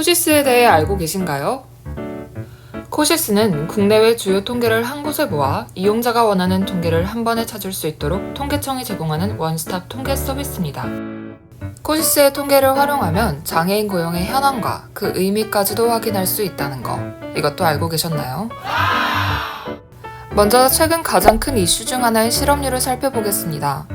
코시스에 대해 알고 계신가요? 코시스는 국내외 주요 통계를 한 곳에 모아 이용자가 원하는 통계를 한 번에 찾을 수 있도록 통계청이 제공하는 원스톱 통계 서비스입니다. 코시스의 통계를 활용하면 장애인 고용의 현황과 그 의미까지도 확인할 수 있다는 거. 이것도 알고 계셨나요? 먼저 최근 가장 큰 이슈 중 하나인 실업률을 살펴보겠습니다.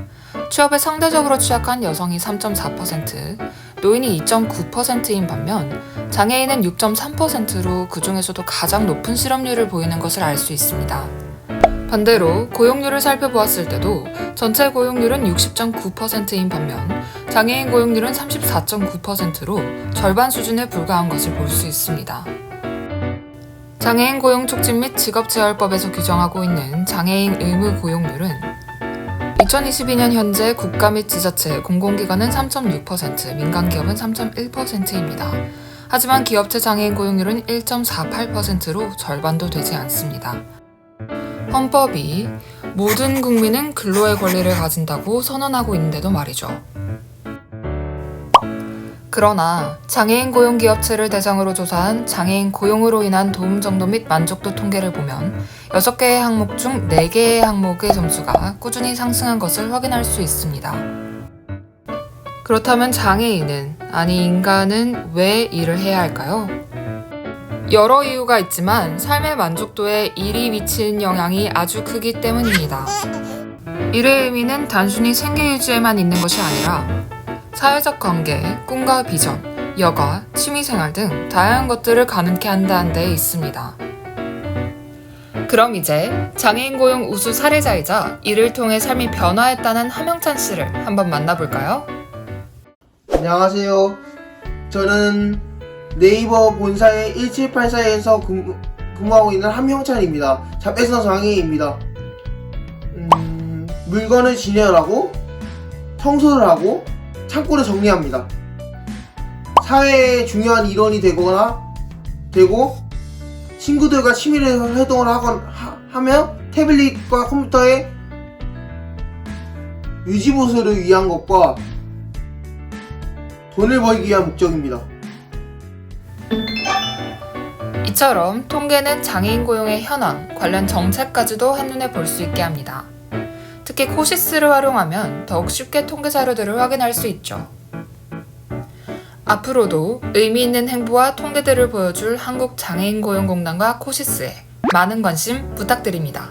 취업에 상대적으로 취약한 여성이 3.4%, 노인이 2.9%인 반면 장애인은 6.3%로 그 중에서도 가장 높은 실업률을 보이는 것을 알 수 있습니다. 반대로 고용률을 살펴보았을 때도 전체 고용률은 60.9%인 반면 장애인 고용률은 34.9%로 절반 수준에 불과한 것을 볼 수 있습니다. 장애인 고용 촉진 및 직업 재활법에서 규정하고 있는 장애인 의무 고용률은 2022년 현재 국가 및 지자체, 공공기관은 3.6%, 민간기업은 3.1%입니다. 하지만 기업체 장애인 고용률은 1.48%로 절반도 되지 않습니다. 헌법이 모든 국민은 근로의 권리를 가진다고 선언하고 있는데도 말이죠. 그러나 장애인 고용 기업체를 대상으로 조사한 장애인 고용으로 인한 도움 정도 및 만족도 통계를 보면 6개의 항목 중 4개의 항목의 점수가 꾸준히 상승한 것을 확인할 수 있습니다. 그렇다면 장애인은, 아니 인간은 왜 일을 해야 할까요? 여러 이유가 있지만 삶의 만족도에 일이 미치는 영향이 아주 크기 때문입니다. 일의 의미는 단순히 생계 유지에만 있는 것이 아니라 사회적 관계, 꿈과 비전, 여가, 취미생활 등 다양한 것들을 가능케 한다는 데 있습니다. 그럼 이제 장애인 고용 우수 사례자이자 이를 통해 삶이 변화했다는 함영찬 씨를 한번 만나볼까요? 안녕하세요. 저는 네이버 본사의 1784에서 근무, 근무하고 있는 함형찬입니다. 자폐성 장애인입니다. 음, 물건을 진열하고 청소를 하고 창고를 정리합니다. 사회의 중요한 일원이 되거나 되고 친구들과 취미 활동을 하건 하, 하며 태블릿과 컴퓨터에 유지보수를 위한 것과 돈을 벌기 위한 목적입니다. 이처럼 통계는 장애인 고용의 현황, 관련 정책까지도 한눈에 볼 수 있게 합니다. 특히 코시스를 활용하면 더욱 쉽게 통계 자료들을 확인할 수 있죠. 앞으로도 의미 있는 행보와 통계들을 보여줄 한국장애인고용공단과 코시스에 많은 관심 부탁드립니다.